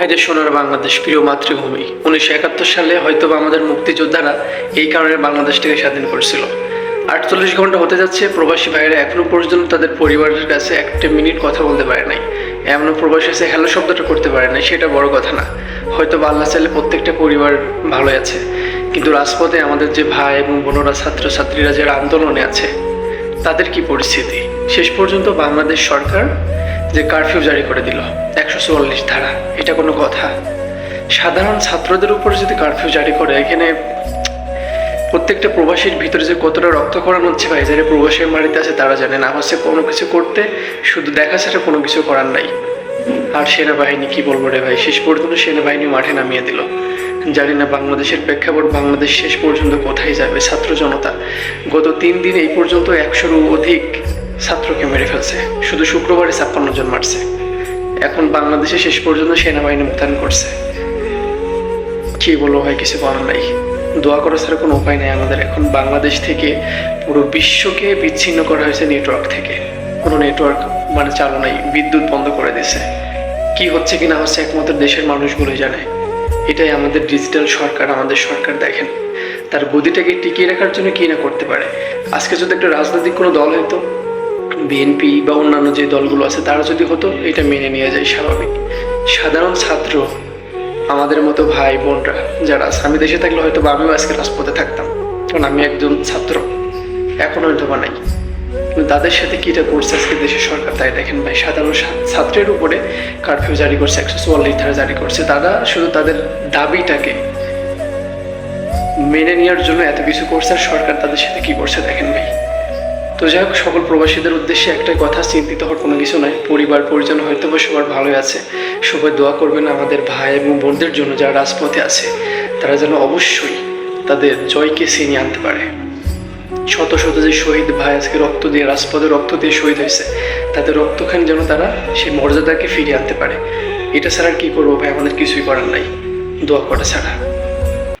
হায়রে সোনার বাংলাদেশ প্রিয় মাতৃভূমি। উনিশশো একাত্তর সালে হয়তো আমাদের মুক্তিযোদ্ধারা এই কারণে বাংলাদেশটাকে স্বাধীন করেছিল। আটচল্লিশ ঘণ্টা হতে যাচ্ছে, প্রবাসী ভাইয়েরা এখনও পর্যন্ত তাদের পরিবারের কাছে একটা মিনিট কথা বলতে পারে নাই। এমনও প্রবাসী এসে হ্যালো শব্দটা করতে পারে নাই, সেটা বড় কথা না। হয়তো বা আল্লাহ চাইলে প্রত্যেকটা পরিবার ভালো আছে। কিন্তু রাজপথে আমাদের যে ভাই এবং বোনরা, ছাত্রছাত্রীরা যারা আন্দোলনে আছে, তাদের কি পরিস্থিতি? শেষ পর্যন্ত বাংলাদেশ সরকার যে কারফিউ জারি করে দিল, একশো চুয়াল্লিশ ধারা, এটা কোনো কথা? সাধারণ ছাত্রদের উপরে যদি কারফিউ জারি করে, এখানে প্রত্যেকটা প্রবাসীর ভিতরে যে কতটা রক্তকরণ হচ্ছে ভাই যারা প্রবাসীর বাড়িতে আছে, তারা জানে না। হচ্ছে কোনো কিছু করতে শুধু দেখা ছাড়া কোনো কিছু করার নাই। আর সেনাবাহিনী, কি বলব রে ভাই? শেষ পর্যন্ত সেনাবাহিনী মাঠে নামিয়ে দিল। জানি না বাংলাদেশের প্রেক্ষাপট, বাংলাদেশ শেষ পর্যন্ত কোথায় যাবে ছাত্র জনতা। গত তিন দিন এই পর্যন্ত একশোরও অধিক ছাত্রকে মেরে ফেলছে। শুধু শুক্রবারে ছাপ্পান্ন জন মারছে। এখন বাংলাদেশে শেষ পর্যন্ত সেনাবাহিনী মোতায়েন করছে। কি বলব ভাই, কিছু বলার নাই। দোয়া করা ছাড়া কোনো উপায় নেই আমাদের। এখন বাংলাদেশ থেকে পুরো বিশ্বকে বিচ্ছিন্ন করা হয়েছে নেটওয়ার্ক থেকে। কোনো নেটওয়ার্ক মানে চালু নাই, বিদ্যুৎ বন্ধ করে দিয়েছে। কি হচ্ছে কি না হচ্ছে একমাত্র দেশের মানুষগুলোই জানে। এটাই আমাদের ডিজিটাল সরকার, আমাদের সরকার দেখেন। তার গদিটাকে টিকিয়ে রাখার জন্য কি না করতে পারে। আজকে যদি একটা রাজনৈতিক কোনো দল হতো বিএনপি বা অন্যান্য যে দলগুলো আছে, তারা যদি হতো, এটা মেনে নিয়ে যায় স্বাভাবিক। সাধারণ ছাত্র আমাদের মতো ভাই বোনরা যারা আমি দেশে থাকলে হয়তো বা আমিও আজকে রাজপথে থাকতাম। কারণ আমি একজন ছাত্র, এখন হয়তো বা নাই তাদের সাথে কিটা করছে আজকে দেশের সরকার, তাই দেখেন ভাই, সাধারণ ছাত্রের উপরে কারফিউ জারি করছে, একশো চুয়াল্লিশ ধারা জারি করছে। তারা শুধু তাদের দাবিটাকে মেনে নেওয়ার জন্য এত কিছু করছে, আর সরকার তাদের সাথে কি করছে দেখেন ভাই। তো যাই হোক, সকল প্রবাসীদের উদ্দেশ্যে একটাই কথা, চিন্তিত হওয়ার কোনো কিছু নাই। পরিবার, পরিজন হয়তো বা সবার ভালোই আছে। সবাই দোয়া করবেন আমাদের ভাই এবং বোনদের জন্য যারা রাজপথে আছে, তারা যেন অবশ্যই তাদের জয়কে ছিনিয়ে আনতে পারে। শত শত যে শহীদ ভাই আজকে রক্ত দিয়ে, রাজপথে রক্ত দিয়ে শহীদ হয়েছে, তাদের রক্তখান যেন তারা সেই মর্যাদাকে ফিরিয়ে আনতে পারে। এটা ছাড়া আর কি করব ভাই? আমাদের কিছুই করার নাই। দোয়া করা ছাড়া।